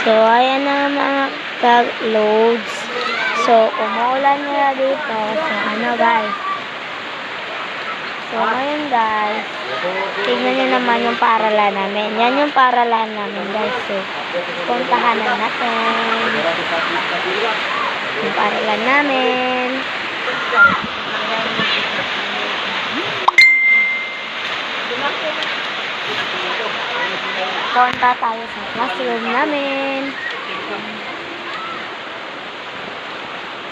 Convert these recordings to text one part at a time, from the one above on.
So, ayan na mga kag-loads. So, umuulan nga dito. So, ano guys. So, ngayon guys, tingnan nyo naman yung paralan namin. Yan yung paralan namin guys. So, puntahan na natin. Yung paralan namin. Punta tayo sa classroom namin.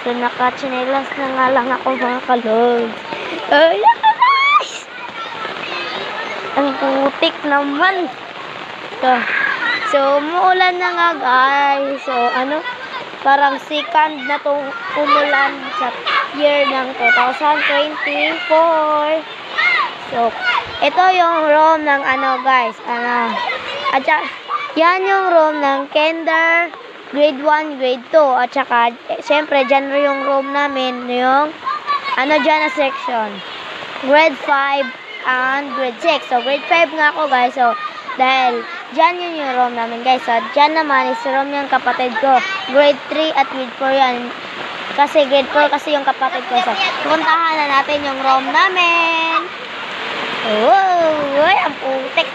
So, nakachinelas na nga lang ako mga kalog. Ay, guys! Ang putik naman. So, so umuulan na nga guys. So, ano, parang second na to umulan sa year ng 2024. So, ito yung room ng ano guys, ano, at saka, yan yung room ng kinder, grade 1, grade 2, at saka, eh, syempre, dyan yung room namin, yung, ano dyan na section, grade 5 and grade 6. So, grade 5 nga ako guys, so, dahil, dyan yun yung room namin guys, so, dyan naman is room yung kapatid ko, grade 3 at grade 4 yan, kasi grade 4 kasi yung kapatid ko, so, puntahan na natin yung room namin. Wow! Uy, ang putik.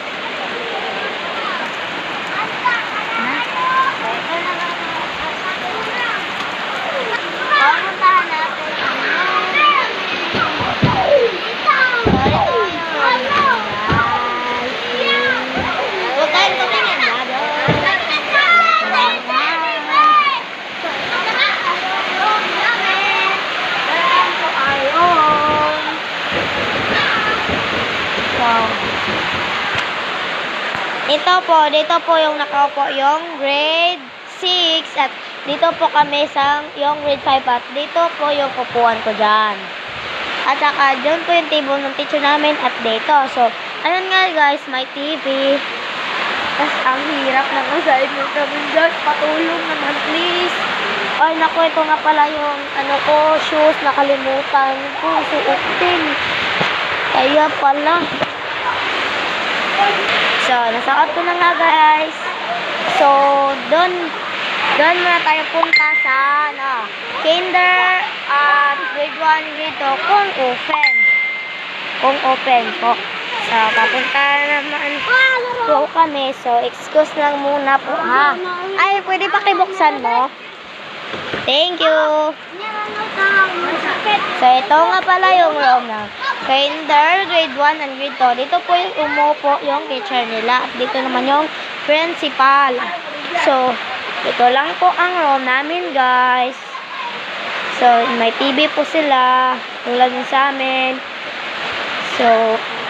Pupuntahan natin. Huwag tayong tumingin, Dado. Ayan po ayon. Wow. Ito po, dito po yung nakaupo yung grade 6 at dito po kami sa yung grade 5 at dito po yung upuan ko dyan. At saka dyan po yung table ng teacher namin at dito. So, ayun nga guys, may TV. Tapos ang hirap ng aside mo kami dyan. Patulong naman please. Ay naku, ito nga pala yung ano ko, shoes, nakalimutan ko, suotin. Kaya pala. So, nasuot ko na nga guys. So, doon, doon muna tayo punta sa, ano, kinder at grade 1, grade 2, kung open. Kung open po. So, papunta naman po kami. So, excuse lang muna po, ha? Ay, pwede pa kibuksan mo? Thank you. So, ito nga pala yung room na kinder, grade 1, and grade 2. Dito po yung umupo yung teacher nila. At dito naman yung principal. So, ito lang po ang room namin, guys. So, may TV po sila. Tulad ng sa amin. So,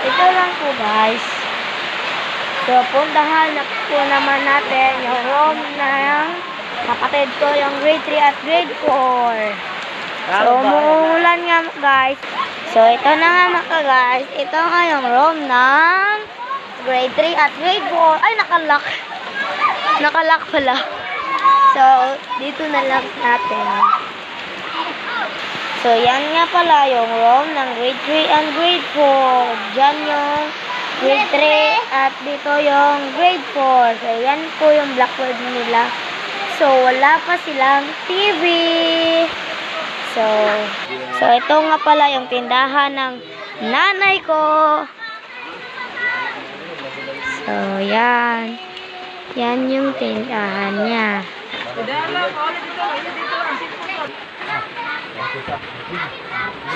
ito lang po, guys. So, puntahan na po naman natin yung room ng kapatid ko, yung grade 3 at grade 4. So, umuulan nga guys. So, ito na nga mga guys. Ito nga yung room ng grade 3 at grade 4. Ay, nakalock. Nakalock pala. So, dito na lang natin. So, yan nga pala yung room ng grade 3 and grade 4. Diyan yung grade 3 at dito yung grade 4. So, yan po yung blackboard nila. So, wala pa silang TV. So, so ito nga pala yung tindahan ng nanay ko. So, yan. Yan yung tindahan niya.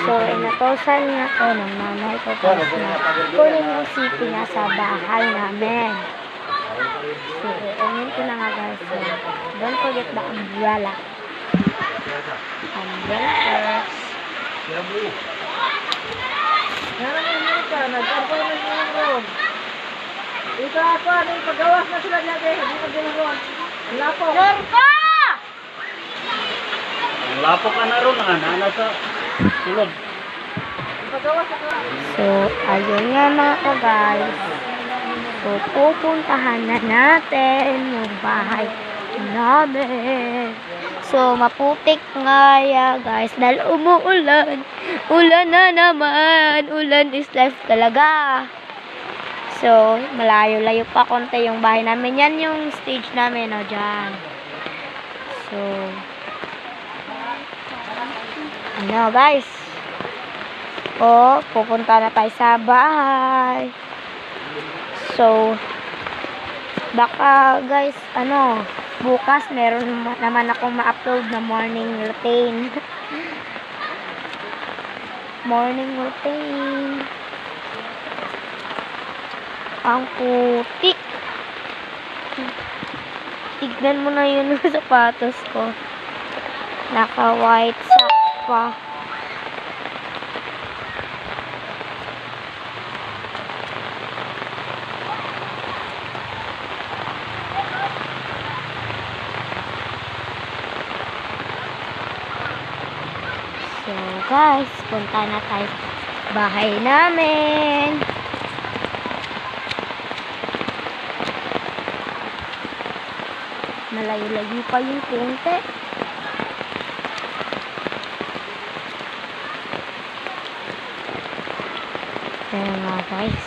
So, inatosan nga ko ng nanay ko kasi kunin yung city na sa bahay namin. So, umin ko na nga guys. Don't forget the umbrella. First. Meron yung Amerika, room. Ito ako, ano yung pagawas na sila dati, hindi ko ginawa. Ang lapo. Lurko! Ang lapo ka na ron, nga, nana sa sulod. So, ayun nga mga ka guys. So, pupuntahan na natin yung bahay namin. So, maputik nga ya guys dahil umuulan. Ulan na naman. Ulan is life talaga. So, malayo-layo pa konti yung bahay namin. Yan yung stage namin, o, dyan. So, ano, guys? O, pupunta na tayo sa bahay. So, baka, guys, ano, bukas meron ma- naman akong ma-upload na morning routine. morning routine. Ang putik. Tignan mo na yun yung sapatos ko. Naka-white sock pa. So, guys, punta na tayo sa bahay namin. Malayo-layo pa yung konti. Kaya nga, guys.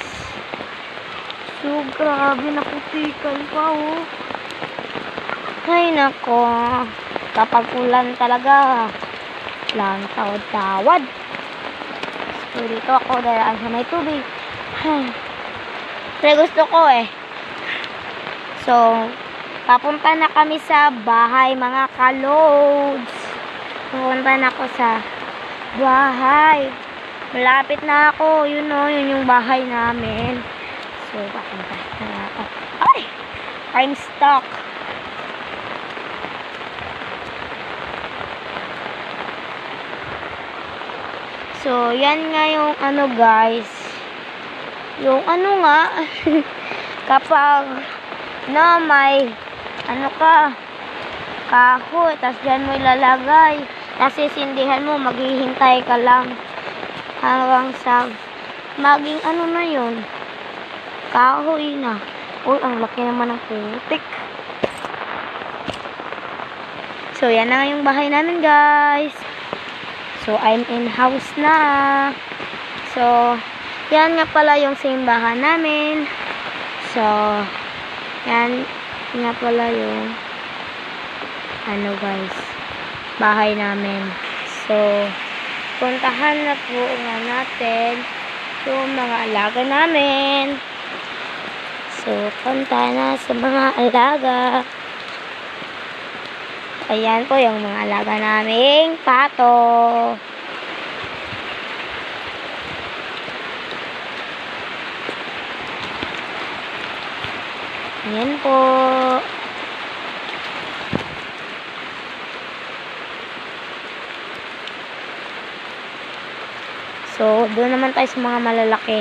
So, grabe, naputikan pa, oh. Ay, nako. Kapag ulan talaga, lang tawad-tawad. So, dito ako daraan sa may tubig. Pero gusto ko eh. So, papunta na kami sa bahay, mga kaloads. Pupunta na ako sa bahay. Malapit na ako. Yun o, yun yung bahay namin. So, papunta na ako. Ay! I'm stuck. So, yan nga yung ano guys. Yung ano nga, kapag na may ano ka, kahoy, tas dyan mo ilalagay. Tas sisindihan mo, maghihintay ka lang hanggang sa maging ano na yun, kahoy na. Uy, ang laki naman ng putik. So, yan na yung bahay namin, guys. So, I'm in house na. So, yan nga pala yung simbahan namin. So, yan nga pala yung ano guys, bahay namin. So, puntahan na po nga natin yung mga alaga namin. So, punta na sa mga alaga. Ayan po yung mga alaga naming pato. Ayan po. So, doon naman tayo sa mga malalaki.